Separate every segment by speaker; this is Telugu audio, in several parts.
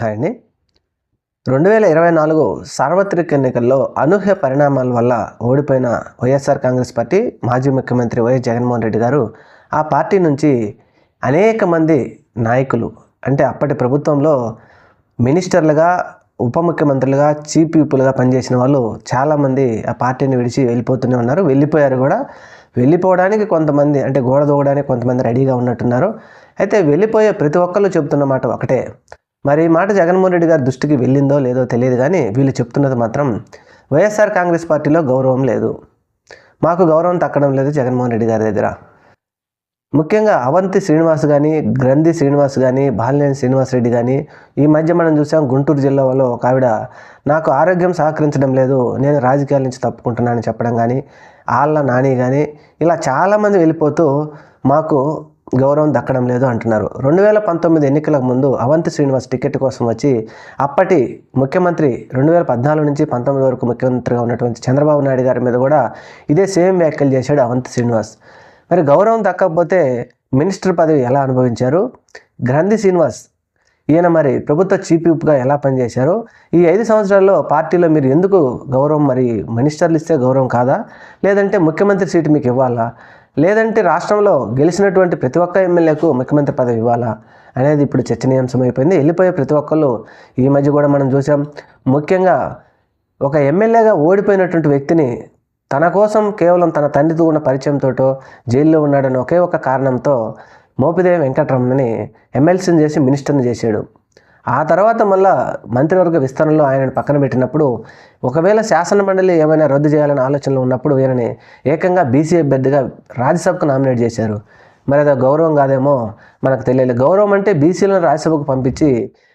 Speaker 1: హాయ్ అండి. రెండు వేల ఇరవై నాలుగు సార్వత్రిక ఎన్నికల్లో అనూహ్య పరిణామాల వల్ల ఓడిపోయిన వైఎస్ఆర్ కాంగ్రెస్ పార్టీ మాజీ ముఖ్యమంత్రి వైఎస్ జగన్మోహన్ రెడ్డి గారు ఆ పార్టీ నుంచి అనేక మంది నాయకులు అంటే అప్పటి ప్రభుత్వంలో మినిస్టర్లుగా ఉప ముఖ్యమంత్రులుగా చీఫ్ పీపుల్గా పనిచేసిన వాళ్ళు చాలామంది ఆ పార్టీని విడిచి వెళ్ళిపోతూనే ఉన్నారు. వెళ్ళిపోయారు కూడా. వెళ్ళిపోవడానికి కొంతమంది అంటే గోడ దూవడానికి కొంతమంది రెడీగా ఉన్నట్టున్నారు. అయితే వెళ్ళిపోయే ప్రతి ఒక్కళ్ళు చెబుతున్న మాట ఒకటే మరి ఈ మాట జగన్మోహన్ రెడ్డి గారి దృష్టికి వెళ్ళిందో లేదో తెలియదు కానీ వీళ్ళు చెప్తున్నది మాత్రం వైఎస్ఆర్ కాంగ్రెస్ పార్టీలో గౌరవం లేదు. మాకు గౌరవం తక్కడం లేదు జగన్మోహన్ రెడ్డి గారి దగ్గర. ముఖ్యంగా అవంతి శ్రీనివాస్ కానీ గ్రంథి శ్రీనివాస్ కానీ బాలినేని శ్రీనివాస్ రెడ్డి కానీ ఈ మధ్య మనం చూసాం గుంటూరు జిల్లాలో ఒక ఆవిడ నాకు ఆరోగ్యం సహకరించడం లేదు నేను రాజకీయాల నుంచి తప్పుకుంటున్నానని చెప్పడం కానీ ఆళ్ళ నాని కానీ ఇలా చాలామంది వెళ్ళిపోతూ మాకు గౌరవం దక్కడం లేదు అంటున్నారు. రెండు వేల పంతొమ్మిది ఎన్నికలకు ముందు అవంతి శ్రీనివాస్ టికెట్ కోసం వచ్చి అప్పటి ముఖ్యమంత్రి రెండు వేల పద్నాలుగు నుంచి పంతొమ్మిది వరకు ముఖ్యమంత్రిగా ఉన్నటువంటి చంద్రబాబు నాయుడు గారి మీద కూడా ఇదే సేమ్ వ్యాఖ్యలు చేశాడు అవంతి శ్రీనివాస్. మరి గౌరవం దక్కకపోతే మినిస్టర్ పదవి ఎలా అనుభవించారు? గ్రంథి శ్రీనివాస్ ఈయన మరి ప్రభుత్వ చీఫ్ విప్గా ఎలా పనిచేశారు? ఈ ఐదు సంవత్సరాల్లో పార్టీలో మీరు ఎందుకు గౌరవం మరి మినిస్టర్లు ఇస్తే గౌరవం కాదా? లేదంటే ముఖ్యమంత్రి సీటు మీకు ఇవ్వాలా? లేదంటే రాష్ట్రంలో గెలిచినటువంటి ప్రతి ఒక్క ఎమ్మెల్యేకు ముఖ్యమంత్రి పదవి ఇవ్వాలా అనేది ఇప్పుడు చర్చనీయాంశం అయిపోయింది వెళ్ళిపోయే ప్రతి ఒక్కళ్ళు ఈ మధ్య కూడా మనం చూసాం. ముఖ్యంగా ఒక ఎమ్మెల్యేగా ఓడిపోయినటువంటి వ్యక్తిని తన కోసం కేవలం తన తండ్రితో ఉన్న పరిచయంతో జైల్లో ఉన్నాడని ఒకే ఒక కారణంతో మోపిదేవి వెంకటరమణని ఎమ్మెల్సీని చేసి మినిస్టర్ని చేశాడు. ఆ తర్వాత మళ్ళా మంత్రివర్గ విస్తరణలో ఆయనను పక్కన పెట్టినప్పుడు ఒకవేళ శాసన మండలి ఏమైనా రద్దు చేయాలనే ఆలోచనలో ఉన్నప్పుడు ఈయనని ఏకంగా బీసీ అభ్యర్థిగా రాజ్యసభకు నామినేట్ చేశారు. మరి అది గౌరవం కాదేమో మనకు తెలియదు గౌరవం అంటే బీసీలను రాజ్యసభకు పంపించి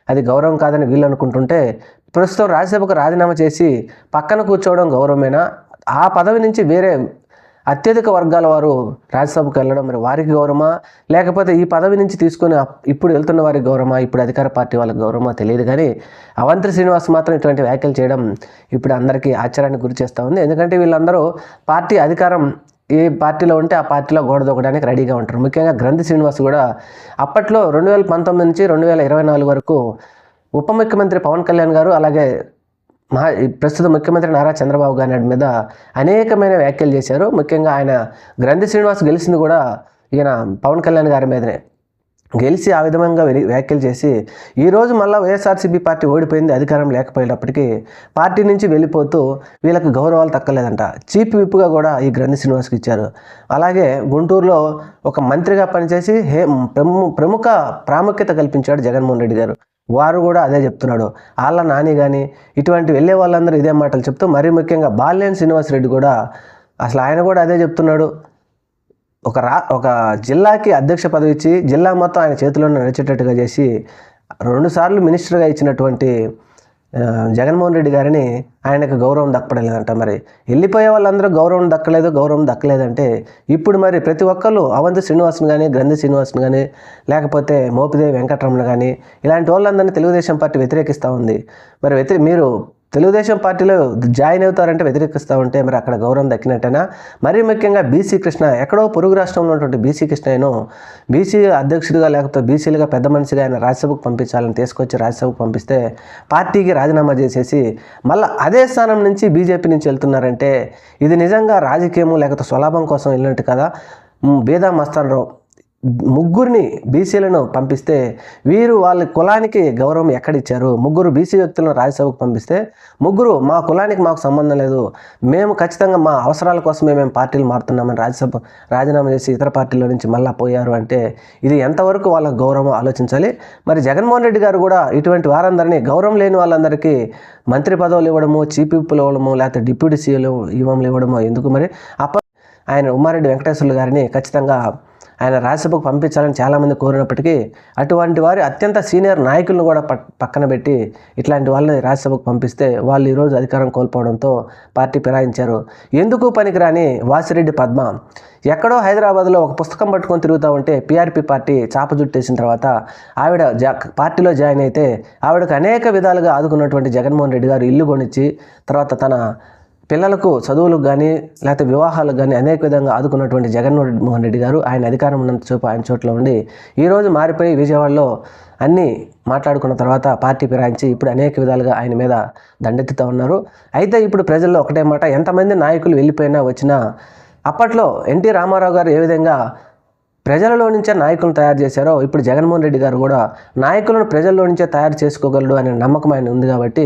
Speaker 1: అది గౌరవం కాదని వీళ్ళు అనుకుంటుంటే ప్రస్తుతం రాజ్యసభకు రాజీనామా చేసి పక్కన కూర్చోవడం గౌరవమేనా? ఆ పదవి నుంచి వేరే అత్యధిక వర్గాల వారు రాజ్యసభకు వెళ్ళడం మరి వారికి గౌరవమా? లేకపోతే ఈ పదవి నుంచి తీసుకొని ఇప్పుడు వెళ్తున్న వారికి గౌరవమా? ఇప్పుడు అధికార పార్టీ వాళ్ళకి గౌరవమా? తెలియదు కానీ అవంతి శ్రీనివాస్ మాత్రం ఇటువంటి వ్యాఖ్యలు చేయడం ఇప్పుడు అందరికీ ఆశ్చర్యానికి గురి చేస్తూ ఉంది. ఎందుకంటే వీళ్ళందరూ పార్టీ అధికారం ఏ పార్టీలో ఉంటే ఆ పార్టీలో గోడ దూకడానికి రెడీగా ఉంటారు. ముఖ్యంగా గ్రంథి శ్రీనివాస్ కూడా అప్పట్లో రెండు వేల పంతొమ్మిది నుంచి రెండు వేల ఇరవై నాలుగు వరకు ఉప ముఖ్యమంత్రి పవన్ కళ్యాణ్ గారు అలాగే మహా ఈ ప్రస్తుత ముఖ్యమంత్రి నారా చంద్రబాబు గారి మీద అనేకమైన వ్యాఖ్యలు చేశారు. ముఖ్యంగా ఆయన గ్రంథి శ్రీనివాస్ గెలిచింది కూడా ఈయన పవన్ కళ్యాణ్ గారి మీదనే. గెలిచి ఆ విధంగా వ్యాఖ్యలు చేసి ఈరోజు మళ్ళీ వైఎస్ఆర్సీపీ పార్టీ ఓడిపోయింది అధికారం లేకపోయేటప్పటికీ పార్టీ నుంచి వెళ్ళిపోతూ వీళ్ళకి గౌరవాలు తక్కలేదంట. చీఫ్ విప్పుగా కూడా ఈ గ్రంథి శ్రీనివాస్కి ఇచ్చారు. అలాగే గుంటూరులో ఒక మంత్రిగా పనిచేసి హే ప్రము ప్రముఖ ప్రాముఖ్యత కల్పించాడు జగన్మోహన్ రెడ్డి గారు. వారు కూడా అదే చెప్తున్నాడు. వాళ్ళ నాని కానీ ఇటువంటి వెళ్ళే వాళ్ళందరూ ఇదే మాటలు చెప్తూ మరీ ముఖ్యంగా బాల్యం శ్రీనివాస్ రెడ్డి కూడా అసలు ఆయన కూడా అదే చెప్తున్నాడు. ఒక రా ఒక జిల్లాకి అధ్యక్ష పదవి ఇచ్చి జిల్లా మొత్తం ఆయన చేతిలోనే నడిచేటట్టుగా చేసి రెండుసార్లు మినిస్టర్గా ఇచ్చినటువంటి జగన్మోహన్ రెడ్డి గారిని ఆయనకు గౌరవం దక్కడం లేదంట మరి వెళ్ళిపోయే వాళ్ళందరూ గౌరవం దక్కలేదు గౌరవం దక్కలేదంటే ఇప్పుడు మరి ప్రతి ఒక్కళ్ళు అవంతి శ్రీనివాస్ని కానీ గ్రంథి శ్రీనివాస్ని కానీ లేకపోతే మోపిదేవి వెంకటరమణ కానీ ఇలాంటి వాళ్ళందరినీ తెలుగుదేశం పార్టీ వ్యతిరేకిస్తూ ఉంది. మరి వ్యతిరే మీరు తెలుగుదేశం పార్టీలో జాయిన్ అవుతారంటే వ్యతిరేకిస్తూ ఉంటే మరి అక్కడ గౌరవం దక్కినట్టేనా? మరీ ముఖ్యంగా బీసీ కృష్ణ ఎక్కడో పొరుగు రాష్ట్రంలో ఉన్నటువంటి బీసీ కృష్ణను బీసీ అధ్యక్షుడిగా లేకపోతే బీసీలుగా పెద్ద మనిషిగా ఆయన రాజ్యసభకు పంపించాలని తీసుకొచ్చి రాజ్యసభకు పంపిస్తే పార్టీకి రాజీనామా చేసేసి మళ్ళీ అదే స్థానం నుంచి బీజేపీ నుంచి వెళ్తున్నారంటే ఇది నిజంగా రాజకీయము లేకపోతే స్వలాభం కోసం వెళ్ళినట్టు కదా? బేదా మస్తాన్ రావు. ముగ్గురిని బీసీలను పంపిస్తే వీరు వాళ్ళ కులానికి గౌరవం ఎక్కడిచ్చారు? ముగ్గురు బీసీ వ్యక్తులను రాజ్యసభకు పంపిస్తే ముగ్గురు మా కులానికి మాకు సంబంధం లేదు. మేము ఖచ్చితంగా మా అవసరాల కోసమే మేము పార్టీలు మారుతున్నామని రాజ్యసభ రాజీనామా చేసి ఇతర పార్టీల నుంచి మళ్ళీ పోయారు అంటే ఇది ఎంతవరకు వాళ్ళ గౌరవం ఆలోచించాలి? మరి జగన్మోహన్ రెడ్డి గారు కూడా ఇటువంటి వారందరినీ గౌరవం లేని వాళ్ళందరికీ మంత్రి పదవులు ఇవ్వడము చీఫ్ విప్పులు ఇవ్వడము లేకపోతే డిప్యూటీ సీఎలు ఇవ్వములు ఇవ్వడము ఎందుకు మరి? అప్ప ఆయన ఉమ్మారెడ్డి వెంకటేశ్వర్లు గారిని ఖచ్చితంగా ఆయన రాజ్యసభకు పంపించాలని చాలామంది కోరినప్పటికీ అటువంటి వారి అత్యంత సీనియర్ నాయకులను కూడా పక్కన పెట్టి ఇట్లాంటి వాళ్ళని రాజ్యసభకు పంపిస్తే వాళ్ళు ఈరోజు అధికారం కోల్పోవడంతో పార్టీ ఫిరాయించారు. ఎందుకు పనికిరాని వాసిరెడ్డి పద్మ? ఎక్కడో హైదరాబాద్లో ఒక పుస్తకం పట్టుకొని తిరుగుతూ ఉంటే పీఆర్పీ పార్టీ చాప జుట్టేసిన తర్వాత ఆవిడ జా పార్టీలో జాయిన్ అయితే ఆవిడకు అనేక విధాలుగా ఆదుకున్నటువంటి జగన్మోహన్ రెడ్డి గారు ఇల్లు కొనిచ్చి తర్వాత తన పిల్లలకు చదువులకు కానీ లేకపోతే వివాహాలకు కానీ అనేక విధంగా ఆదుకున్నటువంటి జగన్మోహన్ రెడ్డి గారు ఆయన అధికారం ఉన్నంత చూపు ఆయన చోట్ల ఉండి ఈరోజు మారిపోయి విజయవాడలో అన్నీ మాట్లాడుకున్న తర్వాత పార్టీ ఫిరాయించి ఇప్పుడు అనేక విధాలుగా ఆయన మీద దండెత్తుతూ ఉన్నారు. అయితే ఇప్పుడు ప్రజల్లో ఒకటే మాట ఎంతమంది నాయకులు వెళ్ళిపోయినా వచ్చినా అప్పట్లో ఎన్టీ రామారావు గారు ఏ విధంగా ప్రజలలో నుంచే నాయకులను తయారు చేశారో ఇప్పుడు జగన్మోహన్ రెడ్డి గారు కూడా నాయకులను ప్రజల్లో నుంచే తయారు చేసుకోగలడు అనే నమ్మకం ఆయన ఉంది కాబట్టి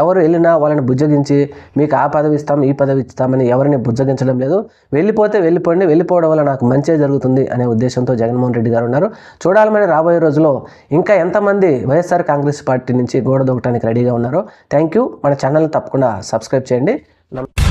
Speaker 1: ఎవరు వెళ్ళినా వాళ్ళని బుజ్జగించి మీకు ఆ పదవి ఇస్తాం ఈ పదవి ఇస్తామని ఎవరిని బుజ్జగించడం లేదు. వెళ్ళిపోతే వెళ్ళిపోండి వెళ్ళిపోవడం వల్ల నాకు మంచిగా జరుగుతుంది అనే ఉద్దేశంతో జగన్మోహన్ రెడ్డి గారు ఉన్నారు. చూడాలని రాబోయే రోజుల్లో ఇంకా ఎంతమంది వైఎస్ఆర్ కాంగ్రెస్ పార్టీ నుంచి గోడ దొక్కడానికి రెడీగా ఉన్నారో థ్యాంక్ యూ. మన ఛానల్ని తప్పకుండా సబ్స్క్రైబ్ చేయండి. నమస్తే